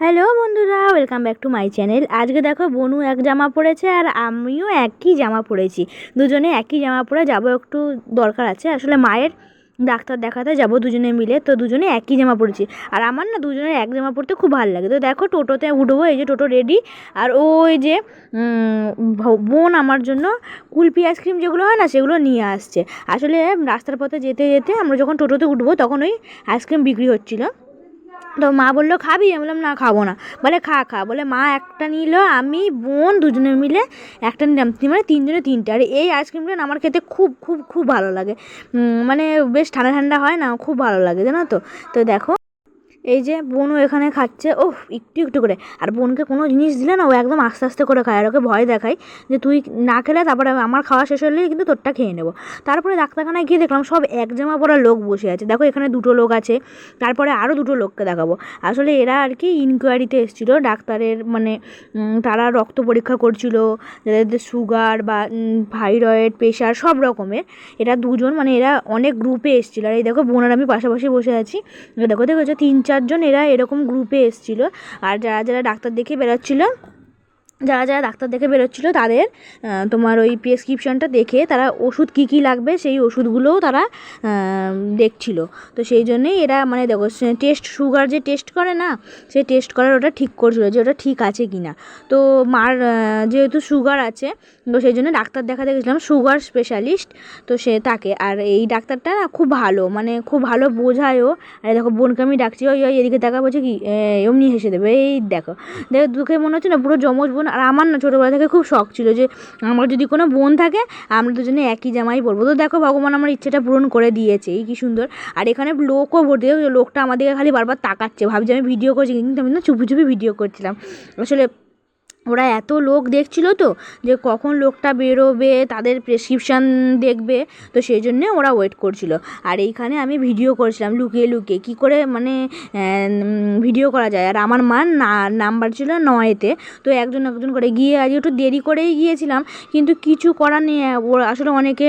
Hello বন্ধুরা, welcome back to my channel. আজকে দেখো বনু এক জামা পরেছে আর আমিও একই জামা পরেছি। দুজনে একই জামা পরে যাব, একটু দরকার আছে। আসলে মায়ের ডাক্তার দেখাতে যাব দুজনে মিলে, তো দুজনে একই জামা পরেছি। আর আমার না দুজনের এক জামা পরতে খুব ভালো লাগে। তো দেখো টোটোতে উঠবো, এই যে টোটো রেডি আর ওই যে বোন আমার জন্য কুলপি আইসক্রিম যেগুলো হয় না, সেগুলো নিয়ে আসছে। আসলে রাস্তার পথে যেতে যেতে আমরা যখন টোটোতে উঠবো, তখন ওই আইসক্রিম বিক্রি হচ্ছিল। তো মা বলল, খাবি? আমি বললাম, না, খাব না। বলে, খা খা। বলে, মা একটা নিল, আমি, বোন দুজনে মিলে একটা নিলাম। মানে তিনজনে তিনটে। আর এই আইসক্রিমটা আমার খেতে খুব খুব খুব ভালো লাগে। মানে বেশ ঠান্ডা ঠান্ডা হয় না, খুব ভালো লাগে, জানো তো? তো দেখো এই যে বোনও এখানে খাচ্ছে ও একটু একটু করে। আর বোনকে কোনো জিনিস দিলে না ও একদম আস্তে আস্তে করে খায়। আর ওকে ভয় দেখায় যে তুই না খেলে তারপরে আমার খাওয়া শেষ হলেই কিন্তু তোরটা খেয়ে নেব। তারপরে ডাক্তারখানায় গিয়ে দেখলাম সব এক জামা পরা লোক বসে আছে। দেখো এখানে দুটো লোক আছে, তারপরে আরও দুটো লোককে দেখাবো। আসলে এরা আর কি ইনকোয়ারিতে এসেছিল, ডাক্তারের মানে তারা রক্ত পরীক্ষা করছিল, যাদের সুগার বা থাইরয়েড প্রেশার সব রকমের। এরা দুজন মানে এরা অনেক গ্রুপে এসেছিল। আর এই দেখো বোনের আমি পাশাপাশি বসে আছি। দেখো দেখো তিন চারজন এরা এরকম গ্রুপে এসছিল। আর যারা যারা ডাক্তার দেখে বেরোচ্ছিলো যারা যারা ডাক্তার দেখে বেরোচ্ছিলো তাদের তোমার ওই প্রেসক্রিপশনটা দেখে তারা ওষুধ কী কী লাগবে সেই ওষুধগুলোও তারা দেখছিল। তো সেই জন্যেই এরা মানে দেখো টেস্ট সুগার যে টেস্ট করে না, সে টেস্ট করার ওটা ঠিক করছিল যে ওটা ঠিক আছে কি না তো মার যেহেতু সুগার আছে, তো সেই জন্য ডাক্তার দেখাতে গেছিলাম সুগার স্পেশালিস্ট তো সে তাকে। আর এই ডাক্তারটা না খুব ভালো মানে খুব ভালো বোঝায়ও। আর দেখো, বোনকে আমি ডাকছি, ওই ওই, এদিকে দেখা বলছে কি এমনি হেসে দেবে, এই দেখো। দেখো, দুঃখে মনে হচ্ছে না, পুরো যমজ বোন আর আমার না ছোটোবেলা থেকে খুব শখ ছিল যে আমার যদি কোনো বোন থাকে, আমরা দুজনে একই জামাই পরবো। তো দেখো ভগবান আমার ইচ্ছেটা পূরণ করে দিয়েছে, এই কি সুন্দর। আর এখানে লোকও ভর্তি লোকটা আমাদেরকে খালি বারবার তাকাচ্ছে। ভাবছে আমি ভিডিও করছি, কিন্তু আমি না চুপি চুপি ভিডিও করছিলাম। আসলে ওরা এত লোক দেখছিল তো যে কখন লোকটা বেরোবে, তাদের প্রেসক্রিপশান দেখবে, তো সেই জন্যে ওরা ওয়েট করছিল। আর এইখানে আমি ভিডিও করেছিলাম, লুকিয়ে লুকিয়ে। কী করে মানে ভিডিও করা যায়? আর আমার মার নাম্বার ছিল নয়েতে তো। একজন একজন করে গিয়ে আজ একটু দেরি করেই গিয়েছিলাম, কিন্তু কিছু করার নেই। ওর আসলে অনেকে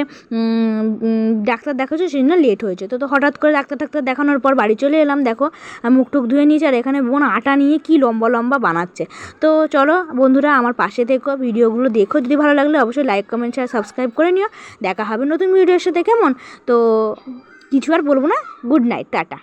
ডাক্তার দেখাচ্ছে, সেই জন্য লেট হয়েছে। তো তো হঠাৎ করে ডাক্তার ডাক্তার দেখানোর পর বাড়ি চলে এলাম, দেখো। মুখ টুক ধুয়ে নিয়েছি, আর এখানে বোন আটা নিয়ে কি লম্বা লম্বা বানাচ্ছে। তো চলো বন্ধুরা আমার পাশে থেকো, ভিডিওগুলো দেখো। যদি ভালো লাগলে অবশ্যই লাইক কমেন্ট শেয়ার সাবস্ক্রাইব করে নিও। দেখা হবে নতুন ভিডিওর সাথে, কেমন? তো কিছু আর বলব না। Good night tata.